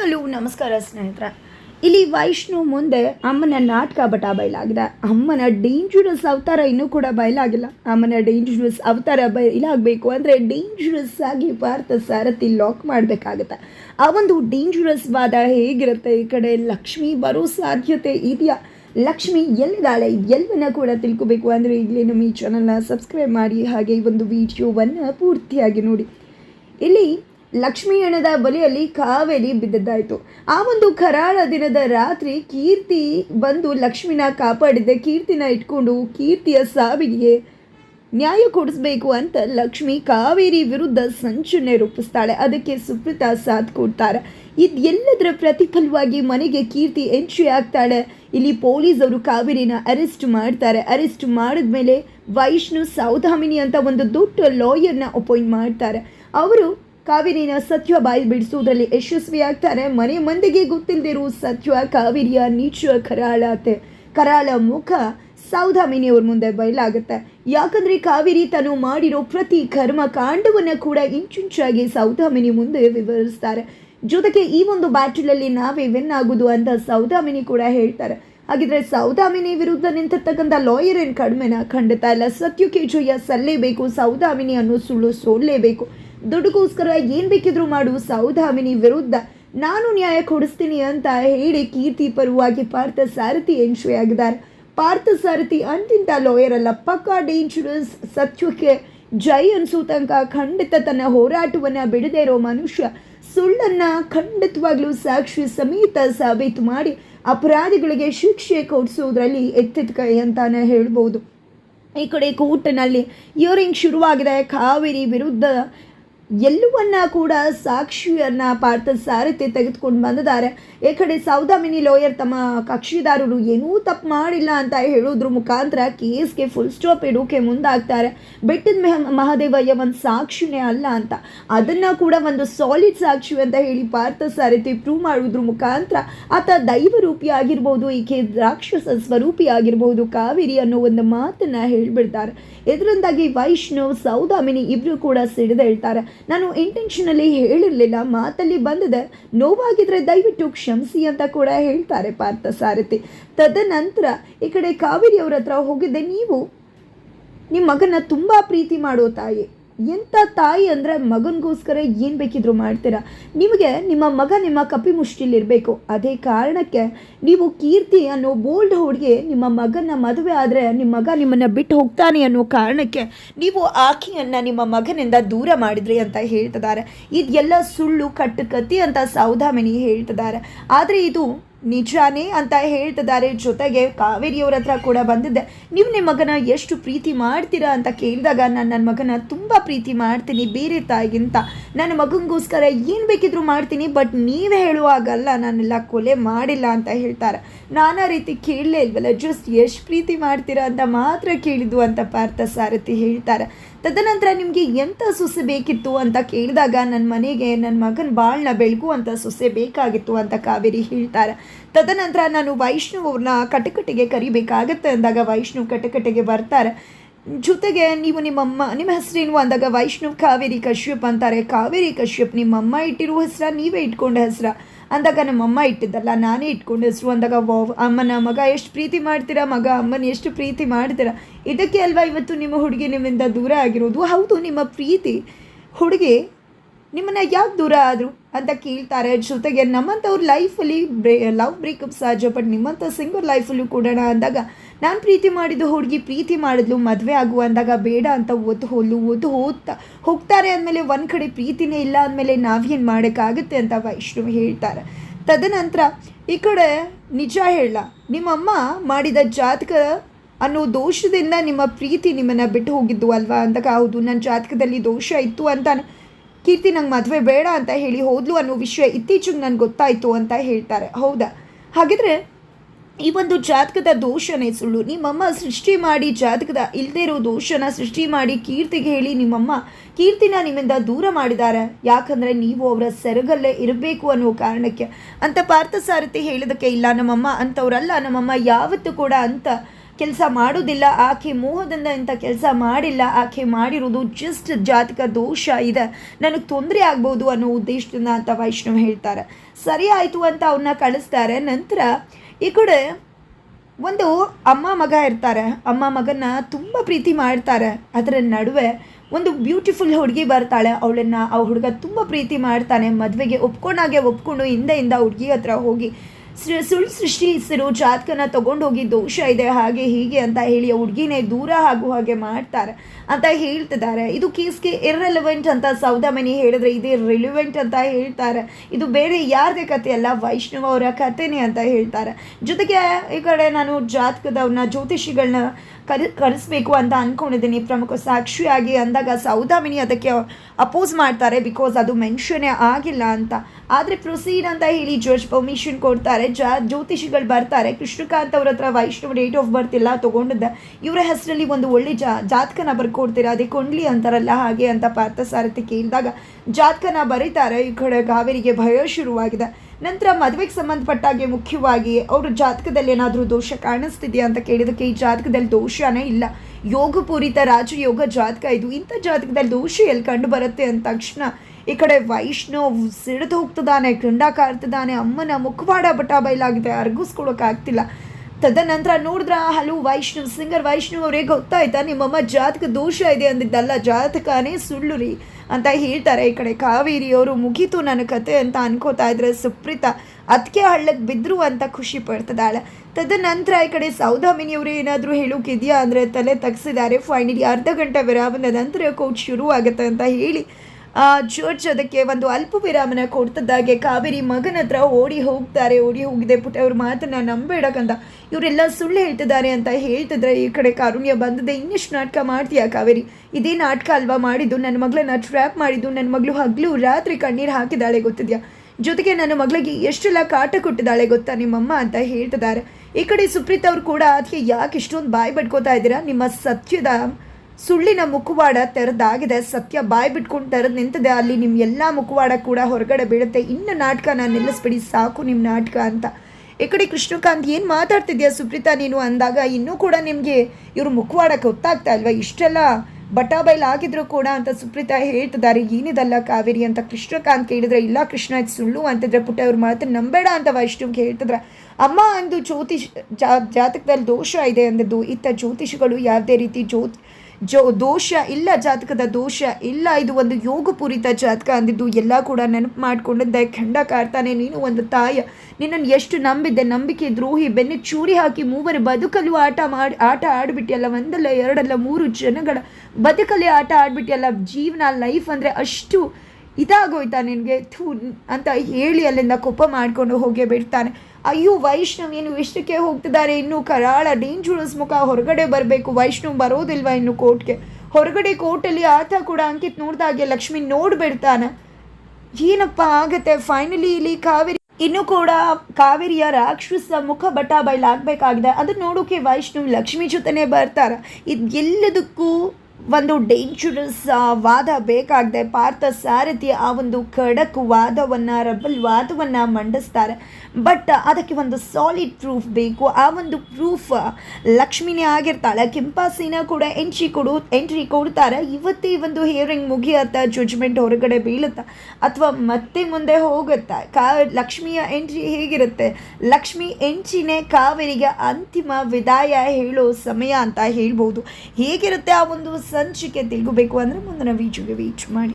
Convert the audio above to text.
Hello, ನಮಸ್ಕಾರ ಸ್ನೇಹಿತರೆ. ಇಲ್ಲಿ ವೈಷ್ಣು ಮುಂದೆ ಅಮ್ಮನ ನಾಟಕ ಬಟ ಬಯಲಾಗಿದೆ. ಅಮ್ಮನ ಡೇಂಜರಸ್ ಅವತಾರ ಇನ್ನೂ ಕೂಡ ಬಯಲಾಗಿಲ್ಲ. ಅಮ್ಮನ ಡೇಂಜರಸ್ ಅವತಾರ ಬಯಲಾಗಬೇಕು ಅಂದರೆ ಡೇಂಜರಸ್ ಆಗಿ ಭಾರತ ಸಾರಥಿ ಲಾಕ್ ಮಾಡಬೇಕಾಗತ್ತೆ. ಆ ಒಂದು ಡೇಂಜರಸ್ ವಾದ ಹೇಗಿರುತ್ತೆ? ಈ ಕಡೆ ಲಕ್ಷ್ಮಿ ಬರೋ ಸಾಧ್ಯತೆ ಇದೆಯಾ? ಲಕ್ಷ್ಮಿ ಎಲ್ಲಿದ್ದಾಳೆ? ಎಲ್ಲವನ್ನ ಕೂಡ ತಿಳ್ಕೊಬೇಕು ಅಂದರೆ ಈಗಲೇ ನಮ್ಮ ಈ ಚಾನಲ್ನ ಸಬ್ಸ್ಕ್ರೈಬ್ ಮಾಡಿ ಹಾಗೆ ಈ ಒಂದು ವಿಡಿಯೋವನ್ನು ಪೂರ್ತಿಯಾಗಿ ನೋಡಿ. ಇಲ್ಲಿ ಲಕ್ಷ್ಮೀ ಬಲಿಯಲ್ಲಿ ಕಾವೇರಿ ಬಿದ್ದದ್ದಾಯಿತು. ಆ ಒಂದು ಕರಾಳ ದಿನದ ರಾತ್ರಿ ಕೀರ್ತಿ ಬಂದು ಲಕ್ಷ್ಮಿನ ಕಾಪಾಡಿದ್ದೆ. ಕೀರ್ತಿನ ಇಟ್ಕೊಂಡು ಕೀರ್ತಿಯ ಸಾವಿಗೆ ನ್ಯಾಯ ಕೊಡಿಸ್ಬೇಕು ಅಂತ ಲಕ್ಷ್ಮಿ ಕಾವೇರಿ ವಿರುದ್ಧ ಸಂಚುನೆ ರೂಪಿಸ್ತಾಳೆ. ಅದಕ್ಕೆ ಸುಪ್ರೀತಾ ಸಾಥ್ ಕೊಡ್ತಾರೆ. ಇದೆಲ್ಲದರ ಪ್ರತಿಫಲವಾಗಿ ಮನೆಗೆ ಕೀರ್ತಿ ಎಂಟ್ರಿ ಆಗ್ತಾಳೆ. ಇಲ್ಲಿ ಪೊಲೀಸರು ಕಾವೇರಿನ ಅರೆಸ್ಟ್ ಮಾಡ್ತಾರೆ. ಅರೆಸ್ಟ್ ಮಾಡಿದ್ಮೇಲೆ ವೈಷ್ಣು ಸೌಧಾಮಿನಿ ಅಂತ ಒಂದು ದೊಡ್ಡ ಲಾಯರ್ನ ಅಪಾಯಿಂಟ್ ಮಾಡ್ತಾರೆ. ಅವರು ಕಾವೇರಿನ ಸತ್ಯ ಬಾಯಿ ಬಿಡಿಸುವುದರಲ್ಲಿ ಯಶಸ್ವಿಯಾಗ್ತಾರೆ ಮನೆ ಮಂದಿಗೆ ಗೊತ್ತಿಲ್ಲದಿರೋ ಸತ್ಯ ಕಾವೇರಿಯ ನೀಚ ಕರಾಳತೆ ಕರಾಳ ಮುಖ ಸೌಧಾಮಿನಿಯವ್ರ ಮುಂದೆ ಬಯಲಾಗುತ್ತೆ. ಯಾಕಂದ್ರೆ ಕಾವೇರಿ ತಾನು ಮಾಡಿರೋ ಪ್ರತಿ ಕರ್ಮ ಕಾಂಡವನ್ನು ಕೂಡ ಇಂಚುಂಚಾಗಿ ಸೌಧಾಮಿನಿ ಮುಂದೆ ವಿವರಿಸ್ತಾರೆ. ಜೊತೆಗೆ ಈ ಒಂದು ಬ್ಯಾಟಲಲ್ಲಿ ನಾವೇ ವಿನ್ ಆಗುದು ಅಂತ ಸೌಧಾಮಿನಿ ಕೂಡ ಹೇಳ್ತಾರೆ. ಹಾಗಿದ್ರೆ ಸೌದಾಮಿನಿ ವಿರುದ್ಧ ನಿಂತಿರ್ತಕ್ಕಂಥ ಲಾಯರ್ ಏನು ಕಡಿಮೆನ? ಖಂಡಿತ ಇಲ್ಲ. ಸತ್ಯಕ್ಕೆ ಜಯ ಸಲ್ಲೇಬೇಕು ಸೌದಾಮಿನಿ ಅನ್ನೋ ಸುಳ್ಳು ಸೋಲ್ಲೇಬೇಕು. ದುಡ್ಡುಗೋಸ್ಕರ ಏನು ಬೇಕಿದ್ರು ಮಾಡು ಸೌಧಾಮಿನಿ ವಿರುದ್ಧ ನಾನು ನ್ಯಾಯ ಕೊಡಿಸ್ತೀನಿ ಅಂತ ಹೇಳಿ ಕೀರ್ತಿ ಪರವಾಗಿ ಪಾರ್ಥ ಸಾರಥಿ ಎಂಟ್ರಿ ಆಗಿದ್ದಾರೆ. ಪಾರ್ಥ ಸಾರಥಿ ಅಂತಿಂತ ಲಾಯರ್ ಅಲ್ಲ. ಪಕ್ಕಾ ಡೇಂಜರಸ್ ಸತ್ಯಕ್ಕೆ ಜೈ ಅನ್ಸೋ ತನಕ ಖಂಡಿತ ತನ್ನ ಹೋರಾಟವನ್ನು ಬಿಡದೇ ಇರೋ ಮನುಷ್ಯ ಸುಳ್ಳನ್ನ ಖಂಡಿತವಾಗ್ಲೂ ಸಾಕ್ಷಿ ಸಮೇತ ಸಾಬೀತು ಮಾಡಿ ಅಪರಾಧಿಗಳಿಗೆ ಶಿಕ್ಷೆ ಕೊಡಿಸೋದ್ರಲ್ಲಿ ಎತ್ತಿದ ಕೈ ಅಂತಾನೆ ಹೇಳ್ಬೋದು. ಈ ಕಡೆ ಕೋರ್ಟ್ನಲ್ಲಿ ಇಯರಿಂಗ್ ಶುರುವಾಗಿದೆ. ಕಾವೇರಿ ವಿರುದ್ಧ ಎಲ್ಲವನ್ನ ಕೂಡ ಸಾಕ್ಷಿಯನ್ನ ಪಾರ್ಥ ಸಾರಥಿ ತೆಗೆದುಕೊಂಡು ಬಂದಿದ್ದಾರೆ. ಈ ಕಡೆ ಸೌದಾಮಿನಿ ಲಾಯರ್ ತಮ್ಮ ಕಕ್ಷಿದಾರರು ಏನೂ ತಪ್ಪು ಮಾಡಿಲ್ಲ ಅಂತ ಹೇಳೋದ್ರ ಮುಖಾಂತರ ಕೇಸ್ಗೆ ಫುಲ್ ಸ್ಟಾಪ್ ಇಡೋಕೆ ಮುಂದಾಗ್ತಾರೆ. ಬೆಟ್ಟದ ಮೆಹ ಮಹಾದೇವಯ್ಯ ಒಂದು ಸಾಕ್ಷಿನೇ ಅಲ್ಲ ಅಂತ. ಅದನ್ನು ಕೂಡ ಒಂದು ಸಾಲಿಡ್ ಸಾಕ್ಷಿ ಅಂತ ಹೇಳಿ ಪಾರ್ಥ ಸಾರಥಿ ಪ್ರೂವ್ ಮಾಡೋದ್ರ ಮುಖಾಂತರ ಆತ ದೈವರೂಪಿ ಆಗಿರ್ಬೋದು, ಈಕೆ ರಾಕ್ಷಸ ಸ್ವರೂಪಿ ಆಗಿರ್ಬೋದು, ಕಾವೇರಿ ಅನ್ನೋ ಒಂದು ಮಾತನ್ನ ಹೇಳ್ಬಿಡ್ತಾರೆ. ಇದರಿಂದಾಗಿ ವೈಷ್ಣವ್ ಸೌದಾಮಿನಿ ಇಬ್ರು ಕೂಡ ಸಿಡಿದು ಹೇಳ್ತಾರೆ ನಾನು ಇಂಟೆನ್ಷನಲ್ಲಿ ಹೇಳಿರಲಿಲ್ಲ, ಮಾತಲ್ಲಿ ಬಂದಿದೆ. ನೋವಾಗಿದ್ರೆ ದಯವಿಟ್ಟು ಕ್ಷಮಿಸಿ ಅಂತ ಕೂಡ ಹೇಳ್ತಾರೆ ಪಾರ್ಥ ಸಾರಥಿ. ತದನಂತರ ಈ ಕಡೆ ಕಾವೇರಿ ಅವ್ರ ಹತ್ರ ಹೋಗಿದ್ದೆ. ನೀವು, ನಿಮ್ಮ ಮಗನ ತುಂಬ ಪ್ರೀತಿ ಮಾಡೋ ತಾಯಿ. ಎಂಥ ತಾಯಿ ಅಂದರೆ ಮಗನಿಗೋಸ್ಕರ ಏನು ಬೇಕಿದ್ರು ಮಾಡ್ತೀರಾ? ನಿಮಗೆ ನಿಮ್ಮ ಮಗ ನಿಮ್ಮ ಕಪಿ ಮುಷ್ಟಿಲಿರಬೇಕು. ಅದೇ ಕಾರಣಕ್ಕೆ ನೀವು ಕೀರ್ತಿ ಅನ್ನೋ ಬೋಲ್ಡ್ ಹುಡುಗಿ ನಿಮ್ಮ ಮಗನ ಮದುವೆ ಆದರೆ ನಿಮ್ಮ ಮಗ ನಿಮ್ಮನ್ನು ಬಿಟ್ಟು ಹೋಗ್ತಾನೆ ಅನ್ನೋ ಕಾರಣಕ್ಕೆ ನೀವು ಆಕೆಯನ್ನು ನಿಮ್ಮ ಮಗನಿಂದ ದೂರ ಮಾಡಿದ್ರಿ ಅಂತ ಹೇಳ್ತಿದ್ದಾರೆ. ಇದೆಲ್ಲ ಸುಳ್ಳು ಕಟ್ಟುಕತ್ತಿ ಅಂತ ಸೌದಾಮಿನಿ ಹೇಳ್ತಿದ್ದಾರೆ. ಆದರೆ ಇದು ನಿಜಾನೇ ಅಂತ ಹೇಳ್ತಿದ್ದಾರೆ. ಜೊತೆಗೆ ಕಾವೇರಿಯವ್ರ ಹತ್ರ ಕೂಡ ಬಂದಿದ್ದೆ. ನೀವು ನಿಮ್ಮ ಮಗನ ಎಷ್ಟು ಪ್ರೀತಿ ಮಾಡ್ತೀರಾ? ಅಂತ ಕೇಳಿದಾಗ, ನಾನು ನನ್ನ ಮಗನ ತುಂಬ ಪ್ರೀತಿ ಮಾಡ್ತೀನಿ, ಬೇರೆ ತಾಯಿಗಿಂತ. ನನ್ನ ಮಗನಿಗೋಸ್ಕರ ಏನು ಬೇಕಿದ್ರು ಮಾಡ್ತೀನಿ, ಬಟ್ ನೀವೇ ಹೇಳುವಾಗಲ್ಲ ನಾನೆಲ್ಲ ಕೊಲೆ ಮಾಡಿಲ್ಲ ಅಂತ ಹೇಳ್ತಾರೆ. ನಾನಾ ರೀತಿ ಕೇಳಲೇ ಇಲ್ವಲ್ಲ, ಜಸ್ಟ್ ಎಷ್ಟು ಪ್ರೀತಿ ಮಾಡ್ತೀರಾ ಅಂತ ಮಾತ್ರ ಕೇಳಿದ್ದು ಅಂತ ಪಾರ್ಥ ಸಾರಥಿ ಹೇಳ್ತಾರೆ. ತದನಂತರ ನಿಮಗೆ ಎಂಥ ಸೊಸೆ ಬೇಕಿತ್ತು ಅಂತ ಕೇಳಿದಾಗ ನನ್ನ ಮನೆಗೆ ನನ್ನ ಮಗನ ಬಾಳ್ನ ಬೆಳಗುವಂಥ ಸೊಸೆ ಬೇಕಾಗಿತ್ತು ಅಂತ ಕಾವೇರಿ ಹೇಳ್ತಾರೆ. ತದನಂತರ ನಾನು ವೈಷ್ಣುವ್ರನ್ನ ಕಟಕಟೆಗೆ ಕರಿಬೇಕಾಗತ್ತೆ ಅಂದಾಗ ವೈಷ್ಣು ಕಟಕಟೆಗೆ ಬರ್ತಾರೆ. ಜೊತೆಗೆ ನೀವು ನಿಮ್ಮಮ್ಮ ನಿಮ್ಮ ಹೆಸರೇನು ಅಂದಾಗ ವೈಷ್ಣು ಕಾವೇರಿ ಕಶ್ಯಪ್ ಅಂತಾರೆ. ಕಾವೇರಿ ಕಶ್ಯಪ್ ನಿಮ್ಮಮ್ಮ ಇಟ್ಟಿರುವ ಹೆಸರ, ನೀವೇ ಇಟ್ಕೊಂಡ ಹೆಸರ. ಅಂದಾಗ ನಮ್ಮಮ್ಮ ಇಟ್ಟಿದ್ದಲ್ಲ, ನಾನೇ ಇಟ್ಕೊಂಡು. ಹೆಸರು ಅಂದಾಗ ವಾವ್, ಅಮ್ಮನ ಮಗ ಎಷ್ಟು ಪ್ರೀತಿ ಮಾಡ್ತೀರಾ, ಮಗ, ಅಮ್ಮನ ಎಷ್ಟು ಪ್ರೀತಿ ಮಾಡ್ತೀರಾ? ಇದಕ್ಕೆ ಅಲ್ವಾ ಇವತ್ತು ನಿಮ್ಮ ಹುಡುಗಿ ನಿಮ್ಮಿಂದ ದೂರ ಆಗಿರೋದು? ಹೌದು, ನಿಮ್ಮ ಪ್ರೀತಿ. ಹುಡುಗಿ, ನಿಮ್ಮನ್ನ ಯಾಕೆ ದೂರ ಆದರು? ಅಂತ ಕೇಳ್ತಾರೆ. ಜೊತೆಗೆ ನಮ್ಮಂಥವ್ರ ಲೈಫಲ್ಲಿ ಬ್ರೇ ಲವ್ ಬ್ರೇಕಪ್ ಸಹಜ ಬಟ್ ನಿಮ್ಮಂಥ ಸಿಂಗಲ್ ಲೈಫಲ್ಲೂ ಕೊಡೋಣ ಅಂದಾಗ ನಾನು ಪ್ರೀತಿ ಮಾಡಿದ್ದು ಹುಡುಗಿ ಪ್ರೀತಿ ಮಾಡಿದ್ಲು, ಮದುವೆ ಆಗುವ ಅಂದಾಗ ಬೇಡ ಅಂತ ಒತ್ತು ಹೋಲು ಒತ್ತು ಹೋಗ್ತಾ, ಹೋಗ್ತಾರೆ ಅಂದಮೇಲೆ ಒಂದು ಕಡೆ ಪ್ರೀತಿನೇ ಇಲ್ಲ ಅಂದಮೇಲೆ ನಾವೇನು ಮಾಡೋಕ್ಕಾಗುತ್ತೆ ಅಂತ ವೈಷ್ಣವ್ ಹೇಳ್ತಾರೆ. ತದನಂತರ ಈ ಕಡೆ ನಿಜ ಹೇಳ, ನಿಮ್ಮಮ್ಮ ಮಾಡಿದ ಜಾತಕ ಅನ್ನೋ ದೋಷದಿಂದ ನಿಮ್ಮ ಪ್ರೀತಿ ನಿಮ್ಮನ್ನು ಬಿಟ್ಟು ಹೋಗಿದ್ದು ಅಲ್ವಾ? ಅಂದಾಗ ಹೌದು ನನ್ನ ಜಾತಕದಲ್ಲಿ ದೋಷ ಇತ್ತು ಅಂತ ಕೀರ್ತಿ ನಂಗೆ ಮದುವೆ ಬೇಡ ಅಂತ ಹೇಳಿ ಹೋದ್ಲು ಅನ್ನೋ ವಿಷಯ ಇತ್ತೀಚೆಗೆ ನನಗೆ ಗೊತ್ತಾಯಿತು ಅಂತ ಹೇಳ್ತಾರೆ. ಹೌದಾ? ಹಾಗಿದ್ರೆ ಈ ಒಂದು ಜಾತಕದ ದೋಷನೇ ಸುಳ್ಳು. ನಿಮ್ಮಮ್ಮ ಸೃಷ್ಟಿ ಮಾಡಿ ಜಾತಕದ ಇಲ್ಲದೇ ಇರೋ ದೋಷನ ಸೃಷ್ಟಿ ಮಾಡಿ ಕೀರ್ತಿಗೆ ಹೇಳಿ ನಿಮ್ಮಮ್ಮ ಕೀರ್ತಿನ ನಿಮ್ಮಿಂದ ದೂರ ಮಾಡಿದ್ದಾರೆ. ಯಾಕಂದರೆ ನೀವು ಅವರ ಸೆರಗಲ್ಲೇ ಇರಬೇಕು ಅನ್ನೋ ಕಾರಣಕ್ಕೆ. ಅಂತ ಪಾರ್ಥಸಾರಥಿ ಹೇಳಿದಕ್ಕೆ ಇಲ್ಲ ನಮ್ಮಮ್ಮ, ಅಂಥವ್ರಲ್ಲ ನಮ್ಮಮ್ಮ, ಯಾವತ್ತೂ ಕೂಡ ಅಂತ ಕೆಲಸ ಮಾಡೋದಿಲ್ಲ ಆಕೆ ಮೋಹದಿಂದ ಇಂಥ ಕೆಲಸ ಮಾಡಿಲ್ಲ, ಆಕೆ ಮಾಡಿರೋದು ಜಸ್ಟ್ ಜಾತಕ ದೋಷ ಇದೆ. ನನಗೆ ತೊಂದರೆ ಆಗ್ಬೋದು ಅನ್ನೋ ಉದ್ದೇಶದಿಂದ ಅಂತ ವೈಷ್ಣವ್ ಹೇಳ್ತಾರೆ. ಸರಿ ಆಯಿತು ಅಂತ ಅವ್ರನ್ನ ಕಳಿಸ್ತಾರೆ. ನಂತರ ಈ ಕಡೆ ಒಂದು ಅಮ್ಮ ಮಗ ಇರ್ತಾರೆ. ಅಮ್ಮ ಮಗನ ತುಂಬ ಪ್ರೀತಿ ಮಾಡ್ತಾರೆ. ಅದರ ನಡುವೆ ಒಂದು ಬ್ಯೂಟಿಫುಲ್ ಹುಡುಗಿ ಬರ್ತಾಳೆ. ಅವಳನ್ನು ಆ ಹುಡುಗ ತುಂಬ ಪ್ರೀತಿ ಮಾಡ್ತಾನೆ. ಮದುವೆಗೆ ಒಪ್ಕೊಂಡಾಗೆ ಒಪ್ಕೊಂಡು ಹಿಂದೆಯಿಂದ ಹುಡುಗಿ ಹತ್ರ ಹೋಗಿ ಸುಳ್ಳು ಸೃಷ್ಟಿಸಿರೋ ಜಾತಕನ ತಗೊಂಡೋಗಿ ದೋಷ ಇದೆ ಹಾಗೆ ಹೀಗೆ ಅಂತ ಹೇಳಿ ಹುಡುಗಿನೇ ದೂರ ಆಗುವ ಹಾಗೆ ಮಾಡ್ತಾರೆ ಅಂತ ಹೇಳ್ತಿದ್ದಾರೆ. ಇದು ಕೇಸ್ಗೆ ಇರ್ರೆಲೆವೆಂಟ್ ಅಂತ ಸೌದಾಮನಿ ಹೇಳಿದ್ರೆ ಇದೇ ರಿಲಿವೆಂಟ್ ಅಂತ ಹೇಳ್ತಾರೆ. ಇದು ಬೇರೆ ಯಾರದೇ ಕತೆ ಅಲ್ಲ, ವೈಷ್ಣವ ಅವರ ಕಥೆನೇ ಅಂತ ಹೇಳ್ತಾರೆ. ಜೊತೆಗೆ ಈ ಕಡೆ ನಾನು ಜಾತಕದವ್ರನ್ನ ಜ್ಯೋತಿಷಿಗಳನ್ನ ಕರೆ, ಕರೆಸ್ಬೇಕು ಅಂತ ಅಂದ್ಕೊಂಡಿದ್ದೀನಿ ಪ್ರಮುಖ ಸಾಕ್ಷಿಯಾಗಿ ಅಂದಾಗ ಸೌದಾಮಿನಿ ಅದಕ್ಕೆ ಅಪೋಸ್ ಮಾಡ್ತಾರೆ ಬಿಕಾಸ್ ಅದು ಮೆನ್ಷನೇ ಆಗಿಲ್ಲ ಅಂತ. ಆದರೆ ಪ್ರೊಸೀಡ್ ಅಂತ ಹೇಳಿ ಜಡ್ಜ್ ಪರ್ಮಿಷನ್ ಕೊಡ್ತಾರೆ. ಜಾ, ಜ್ಯೋತಿಷಿಗಳು ಬರ್ತಾರೆ. ಕೃಷ್ಣಕಾಂತ್ ಅವ್ರ ಹತ್ರ ವೈಷ್ಣವ್ ಡೇಟ್ ಆಫ್ ಬರ್ತ್ ಎಲ್ಲ ತೊಗೊಂಡಿದ್ದ. ಇವರ ಹೆಸರಲ್ಲಿ ಒಂದು ಒಳ್ಳೆ ಜಾ, ಜಾತಕನ ಬರ್ಕೊಡ್ತೀರಾ ಅದೇ ಕೊಂಡ್ಲಿ ಅಂತಾರಲ್ಲ, ಹಾಗೆ ಅಂತ ಪಾರ್ಥ ಸಾರಥಿ ಕೇಳಿದಾಗ ಜಾತಕನ ಬರೀತಾರೆ. ಈ ಕಡೆ ಕಾವೇರಿಗೆ ಭಯ ಶುರುವಾಗಿದೆ. ನಂತರ ಮದುವೆಗೆ ಸಂಬಂಧಪಟ್ಟಾಗೆ ಮುಖ್ಯವಾಗಿ ಅವ್ರ ಜಾತಕದಲ್ಲಿ ಏನಾದರೂ ದೋಷ ಕಾಣಿಸ್ತಿದೆಯಾ ಅಂತ ಕೇಳಿದಕ್ಕೆ ಈ ಜಾತಕದಲ್ಲಿ ದೋಷನೇ ಇಲ್ಲ. ಯೋಗಪೂರಿತ ರಾಜಯೋಗ ಜಾತಕ ಇದು. ಇಂಥ ಜಾತಕದಲ್ಲಿ ದೋಷ ಎಲ್ಲಿ ಕಂಡು ಬರುತ್ತೆ ಅಂದ ತಕ್ಷಣ ಈ ಕಡೆ ವೈಷ್ಣವ್ ಸಿಡಿದು ಹೋಗ್ತಿದ್ದಾನೆ ಗಂಡ ಕಾರ್ತಿದ್ದಾನೆ ಅಮ್ಮನ ಮುಖವಾಡ ಬಟ ಬೈಲಾಗಿದೆ ಅರ್ಗಿಸ್ಕೊಳಕ್ಕಾಗ್ತಿಲ್ಲ ತದನಂತರ ನೋಡಿದ್ರ ಹಲವು ವೈಷ್ಣವ್, ಸಿಂಗರ್ ವೈಷ್ಣವ್ ಅವ್ರಿಗೆ ಗೊತ್ತಾಯ್ತಾ ನಿಮ್ಮಮ್ಮ ಜಾತಕ ದೋಷ ಇದೆ ಅಂದಿದ್ದಲ್ಲ, ಜಾತಕನೇ ಸುಳ್ಳು ರೀ ಅಂತ ಹೇಳ್ತಾರೆ ಈ ಕಡೆ ಕಾವೇರಿ ಅವರು. ಮುಗೀತು ನನ್ನ ಕತೆ ಅಂತ ಅನ್ಕೋತಾ ಇದ್ರೆ ಸುಪ್ರೀತ ಅದಕ್ಕೆ ಹಳ್ಳಕ್ಕೆ ಬಿದ್ರು ಅಂತ ಖುಷಿ ಪಡ್ತಿದ್ದಾಳೆ. ತದನಂತರ ಈ ಕಡೆ ಸೌದಾಮಿನಿಯವರು ಏನಾದರೂ ಹೇಳೋಕ್ಕಿದೆಯಾ ಅಂದರೆ ತಲೆ ತಗ್ಸಿದ್ದಾರೆ. ಫೈನಲಿ ಅರ್ಧ ಗಂಟೆ ವಿರಾಮದ ನಂತರ ಕೋಚ್ ಶುರು ಆಗುತ್ತೆ ಅಂತ ಹೇಳಿ ಜೋರ್ಜ್ ಅದಕ್ಕೆ ಒಂದು ಅಲ್ಪ ವಿರಾಮನ ಕೊಡ್ತಿದ್ದಾಗೆ ಕಾವೇರಿ ಮಗನ ಹತ್ರ ಓಡಿ ಹೋಗ್ತಾರೆ, ಓಡಿ ಹೋಗಿದೆ ಪುಟ್ಟ, ಅವ್ರ ಮಾತನ್ನ ನಂಬೇಡಕ್ಕಂತ ಇವರೆಲ್ಲ ಸುಳ್ಳು ಹೇಳ್ತಿದ್ದಾರೆ ಅಂತ ಹೇಳ್ತಿದ್ರೆ ಈ ಕಡೆ ಕಾರುಣ್ಯ ಬಂದದೆ, ಇನ್ನಿಷ್ಟು ನಾಟಕ ಮಾಡ್ತೀಯಾ ಕಾವೇರಿ? ಇದೇ ನಾಟಕ ಅಲ್ವಾ ಮಾಡಿದ್ದು? ನನ್ನ ಮಗಳನ್ನ ಟ್ರ್ಯಾಪ್ ಮಾಡಿದ್ದು, ನನ್ನ ಮಗಳು ಹಗಲು ರಾತ್ರಿ ಕಣ್ಣೀರು ಹಾಕಿದಾಳೆ ಗೊತ್ತಿದೆಯಾ? ಜೊತೆಗೆ ನನ್ನ ಮಗಳಿಗೆ ಎಷ್ಟೆಲ್ಲ ಕಾಟ ಕೊಟ್ಟಿದ್ದಾಳೆ ಗೊತ್ತಾ ನಿಮ್ಮಮ್ಮ ಅಂತ ಹೇಳ್ತಿದ್ದಾರೆ. ಈ ಕಡೆ ಸುಪ್ರೀತ್ ಅವ್ರು ಕೂಡ ಅದಕ್ಕೆ ಯಾಕೆ ಇಷ್ಟೊಂದು ಬಾಯಿ ಬಡ್ಕೋತಾ ಇದ್ದೀರಾ? ನಿಮ್ಮ ಸತ್ಯದ ಸುಳ್ಳಿನ ಮುಖವಾಡ ತೆರೆದಾಗಿದೆ. ಸತ್ಯ ಬಾಯಿ ಬಿಟ್ಕೊಂಡು ತೆರೆದು ನಿಂತಿದೆ. ಅಲ್ಲಿ ನಿಮ್ಮ ಎಲ್ಲ ಮುಖವಾಡ ಕೂಡ ಹೊರಗಡೆ ಬೀಳುತ್ತೆ. ಇನ್ನು ನಾಟಕನ ನಿಲ್ಲಿಸ್ಬಿಡಿ, ಸಾಕು ನಿಮ್ಮ ನಾಟಕ ಅಂತ. ಈ ಕಡೆ ಕೃಷ್ಣಕಾಂತ್, ಏನು ಮಾತಾಡ್ತಿದ್ಯಾ ಸುಪ್ರೀತಾ ನೀನು ಅಂದಾಗ, ಇನ್ನೂ ಕೂಡ ನಿಮಗೆ ಇವರು ಮುಖವಾಡ ಗೊತ್ತಾಗ್ತಾ ಇಲ್ವಾ? ಇಷ್ಟೆಲ್ಲ ಬಟಾಬೈಲ್ ಆಗಿದ್ರು ಕೂಡ ಅಂತ ಸುಪ್ರೀತಾ ಹೇಳ್ತಿದ್ದಾರೆ. ಏನಿದಲ್ಲ ಕಾವೇರಿ ಅಂತ ಕೃಷ್ಣಕಾಂತ್ ಕೇಳಿದ್ರೆ, ಇಲ್ಲ ಕೃಷ್ಣ, ಇದು ಸುಳ್ಳು ಅಂತಿದ್ರೆ ಪುಟ್ಟ ಅವ್ರ ಮಾತು ನಂಬೇಡ ಅಂತ ವೈಷ್ಣವ್ಗೆ ಹೇಳ್ತಿದ್ರೆ. ಅಮ್ಮ ಅಂದು ಜ್ಯೋತಿಷ್ ಜಾತಕದಲ್ಲಿ ದೋಷ ಇದೆ ಅಂದದ್ದು. ಇತ್ತ ಜ್ಯೋತಿಷಿಗಳು ಯಾವುದೇ ರೀತಿ ಜ್ಯೋತ್ ಜೋ, ದೋಷ ಇಲ್ಲ, ಜಾತಕದ ದೋಷ ಇಲ್ಲ, ಇದು ಒಂದು ಯೋಗಪೂರಿತ ಜಾತಕ ಅಂದಿದ್ದು ಎಲ್ಲ ಕೂಡ ನೆನಪು ಮಾಡಿಕೊಂಡಿದ್ದೆ ಖಂಡ ಕಾರ್ತಾನೆ, ನೀನು ಒಂದು ತಾಯ. ನಿನ್ನನ್ನು ಎಷ್ಟು ನಂಬಿದ್ದೆ? ನಂಬಿಕೆ ದ್ರೋಹಿ, ಬೆನ್ನೆ ಚೂರಿ ಹಾಕಿ ಮೂವರು ಬದುಕಲು ಆಟ ಮಾಡಿ, ಆಟ ಆಡ್ಬಿಟ್ಟಿಯಲ್ಲ ಒಂದಲ್ಲ, ಎರಡಲ್ಲ, ಮೂರು ಜನಗಳ ಬದುಕಲ್ಲಿ ಆಟ ಆಡ್ಬಿಟ್ಟಿಯಲ್ಲ ಜೀವನ ಲೈಫ್ ಅಂದರೆ ಅಷ್ಟು ಇದಾಗೋಯ್ತಾ ನಿನಗೆ? ಥೂ, ಅಂತ ಹೇಳಿ ಅಲ್ಲಿಂದ ಕೋಪ ಮಾಡಿಕೊಂಡು ಹೋಗೇ ಬಿಡ್ತಾನೆ. ಅಯ್ಯೋ, ವೈಷ್ಣವ್ ಏನು ಇಷ್ಟಕ್ಕೆ ಹೋಗ್ತಿದ್ದಾರೆ? ಇನ್ನು ಕರಾಳ ಡೇಂಜರಸ್ ಮುಖ ಹೊರಗಡೆ ಬರಬೇಕು. ವೈಷ್ಣವ್ ಬರೋದಿಲ್ವಾ ಇನ್ನು ಕೋರ್ಟ್ಗೆ? ಹೊರಗಡೆ ಕೋರ್ಟಲ್ಲಿ ಆತ ಕೂಡ ಅಂಕಿತ್ ನೋಡಿದಾಗೆ ಲಕ್ಷ್ಮಿ ನೋಡ್ಬಿಡ್ತಾನೆ. ಏನಪ್ಪ ಆಗತ್ತೆ? ಫೈನಲಿ ಇಲ್ಲಿ ಕಾವೇರಿ ಇನ್ನು ಕೂಡ ಕಾವೇರಿಯ ರಾಕ್ಷಸ ಮುಖ ಬಟ ಬಯಲಾಗಬೇಕಾಗಿದೆ. ಅದನ್ನ ನೋಡೋಕೆ ವೈಷ್ಣವ್ ಲಕ್ಷ್ಮಿ ಜೊತೆನೇ ಬರ್ತಾರೆ. ಇದು ಎಲ್ಲದಕ್ಕೂ ಒಂದು ಡೇಂಜರಸ್ ವಾದ ಬೇಕಾಗದೆ ಪಾರ್ಥ ಸಾರಥಿ ಆ ಒಂದು ಖಡಕ್ ವಾದವನ್ನು ರಬಲ್ ವಾದವನ್ನು ಮಂಡಿಸ್ತಾರೆ. ಬಟ್ ಅದಕ್ಕೆ ಒಂದು ಸಾಲಿಡ್ ಪ್ರೂಫ್ ಬೇಕು. ಆ ಒಂದು ಪ್ರೂಫ್ ಲಕ್ಷ್ಮಿನೇ ಆಗಿರ್ತಾಳೆ. ಕೆಂಪಾಸಿನ ಕೂಡ ಎಂಟ್ರಿ ಕೊಡು ಎಂಟ್ರಿ ಕೊಡ್ತಾರೆ. ಇವತ್ತೇ ಒಂದು ಹಿಯರಿಂಗ್ ಮುಗಿಯತ್ತ ಜಡ್ಜ್ಮೆಂಟ್ ಹೊರಗಡೆ ಬೀಳುತ್ತಾ? ಅಥವಾ ಮತ್ತೆ ಮುಂದೆ ಹೋಗುತ್ತಾ? ಕಾ, ಲಕ್ಷ್ಮಿಯ ಎಂಟ್ರಿ ಹೇಗಿರುತ್ತೆ? ಲಕ್ಷ್ಮಿ ಎಂಟ್ರಿನೇ ಕಾವೇರಿಗೆ ಅಂತಿಮ ವಿದಾಯ ಹೇಳೋ ಸಮಯ ಅಂತ ಹೇಳ್ಬೋದು. ಹೇಗಿರುತ್ತೆ ಆ ಒಂದು ಸಂಚಿಕೆ ತಿಳ್ಕೋಬೇಕು ಅಂದರೆ ಮುಂದಿನ ವೀಚುಗೆ ವೀಚ್ ಮಾಡಿ.